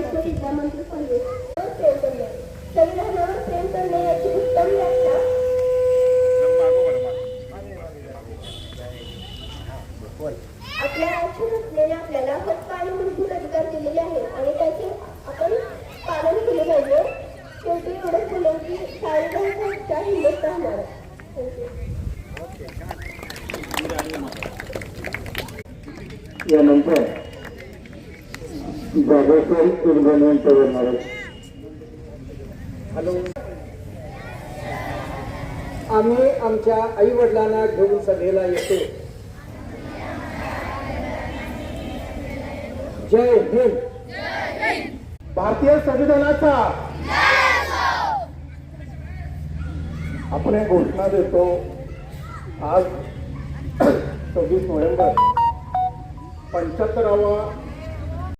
विश्वविद्या मंत्री पाहिजे प्रेम करणे संविधानावर प्रेम करणे याची उत्तम व्याख्या. आपल्या आयुष्यात आपल्याला हक्क आणि मूलभूत अधिकार दिलेले आहेत आणि त्याचे आपण पालन केले पाहिजे. शेवटी एवढंच की सार्वजनिक हक्का हिंदुस्तान राहणार यानंतर जागेश्वर कुलकर्णी यांच्या बोलणार हॅलो आम्ही आमच्या आई वडिलांना घेऊन सभेला येतो. जय हिंद. भारतीय संविधानाचा आपण एक घोषणा देतो. आज सव्वीस नोव्हेंबर पंच्याहत्तरावा